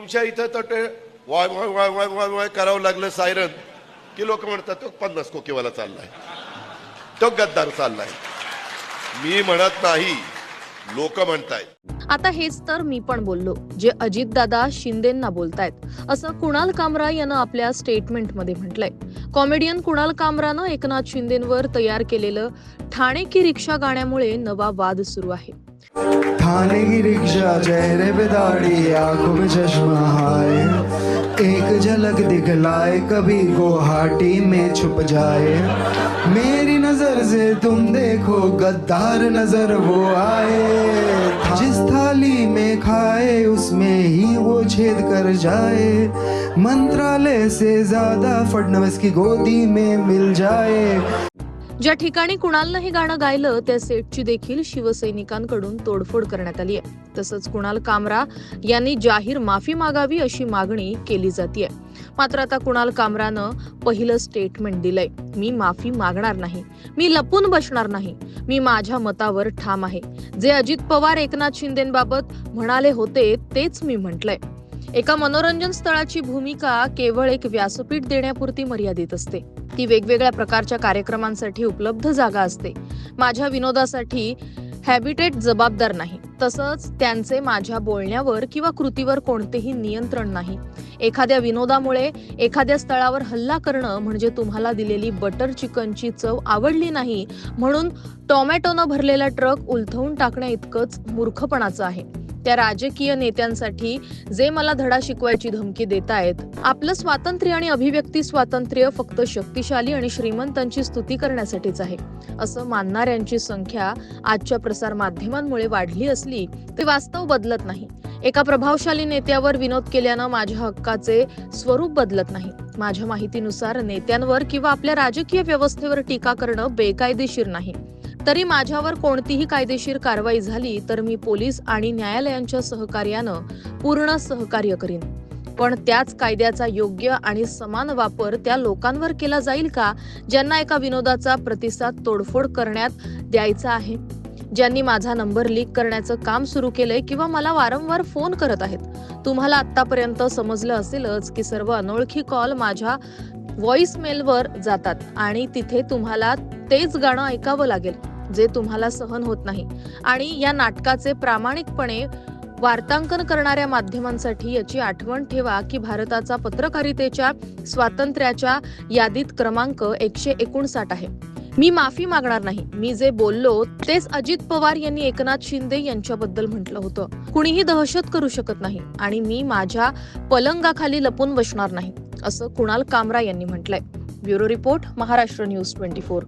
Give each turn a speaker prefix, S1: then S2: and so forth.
S1: तुमच्या इथं तर ते Y Y Y Y Y Y करावं लागलं सायरन की लोक म्हणतात तो पन्नास कोकेवाला चाललाय. तो गद्दार चाललाय. मी म्हणत नाही. लोक म्हणतायत.
S2: आता हेच तर मी पण बोललो जे अजितदादा शिंदेंना बोलतायत. असं कुणाल कामरा यानं आपल्या स्टेटमेंटमध्ये म्हटलंय. कॉमेडियन कुणाल कामरानं एकनाथ शिंदेंवर तयार केलेलं ठाणे की रिक्षा गाण्यामुळे नवा वाद सुरू आहे.
S3: थाने की रिक्शा चेहरे पे दाढ़ी, आँखों में चश्मा, हाय। एक झलक दिखलाए, कभी गुवाहाटी में छुप जाए। मेरी नज़र से तुम देखो, गद्दार नज़र वो आए। जिस थाली में खाए, उसमें ही वो छेद कर जाए। मंत्रालय से ज़्यादा फडनवीस की गोदी में मिल जाए।
S2: ज्या ठिकाणी कुणालनं हे गाणं गायलं त्या सेटची देखील शिवसैनिकांकडून तोडफोड करण्यात आली आहे. तसंच कुणाल कामरा यांनी जाहीर माफी मागावी अशी मागणी केली जाते मात्र आता कुणाल कामरानं पहिलं स्टेटमेंट दिलंय. मी माफी मागणार नाही. मी लपून बसणार नाही. मी माझ्या मतावर ठाम आहे. जे अजित पवार एकनाथ शिंदेबाबत म्हणाले होते तेच मी म्हटलंय. एका मनोरंजन स्थळाची भूमिका केवळ एक व्यासपीठ देण्यापुरती मर्यादित असते. ती वेगवेगळ्या प्रकारच्या कार्यक्रमांसाठी उपलब्ध जागा असते. माझ्या विनोदासाठी हॅबिटेट जबाबदार नाही. तसंच त्यांचे माझ्या बोलण्यावर किंवा कृतीवर कोणतेही नियंत्रण नाही. एखाद्या विनोदामुळे एखाद्या स्थळावर हल्ला करणं म्हणजे तुम्हाला दिलेली बटर चिकनची चव आवडली नाही म्हणून टोमॅटोनं भरलेला ट्रक उलथवून टाकण्या इतकंच मूर्खपणाचं आहे. त्या राजकीय नेत्यांसाठी जे मला धडा शिकवायची धमकी देत आहेत आपलं स्वातंत्र्य आणि अभिव्यक्ती स्वातंत्र्य फक्त शक्तिशाली आणि श्रीमंतांची स्तुती करण्यासाठीच आहे. असं मानणाऱ्यांची संख्या आजच्या प्रसार माध्यमांमुळे वाढली असली ते वास्तव बदलत नाही. एका प्रभावशाली नेत्यावर विनोद केल्यानं माझ्या हक्काचे स्वरूप बदलत नाही. माझ्या माहितीनुसार नेत्यांवर किंवा आपल्या राजकीय व्यवस्थेवर टीका करणं बेकायदेशीर नाही. तरी माझ्यावर कोणतीही कायदेशीर कारवाई झाली तर मी पोलीस आणि न्यायालयांच्या सहकार्यानं पूर्ण सहकार्य करीन. पण त्याच कायद्याचा योग्य आणि समान वापर त्या लोकांवर केला जाईल का ज्यांना एका विनोदाचा प्रतिसाद तोडफोड करण्यात द्यायचा आहे? ज्यांनी माझा नंबर लीक करण्याचं काम सुरू केलंय किंवा मला वारंवार फोन करत आहेत? तुम्हाला आतापर्यंत समजलं असेलच की सर्व अनोळखी कॉल माझ्या व्हॉइसमेलवर जातात आणि तिथे तुम्हाला तेच गाणं ऐकावं लागेल. जे तुम्हाला सहन होत नाही. आणि या नाटकाचे प्रामाणिकपणे वार्तांकन करणाऱ्या माध्यमांसाठी याची आठवण ठेवा की भारताचा पत्रकारितेच्या स्वातंत्र्याच्या यादीत क्रमांक एकशे एकोणसाठ आहे. मी माफी मागणार नाही. मी जे बोललो तेच अजित पवार यांनी एकनाथ शिंदे यांच्याबद्दल म्हटलं होतं. कुणीही दहशत करू शकत नाही आणि मी माझ्या पलंगाखाली लपून बसणार नाही असं कुणाल कामरा यांनी म्हटलंय. Bureau report Maharashtra news twenty four.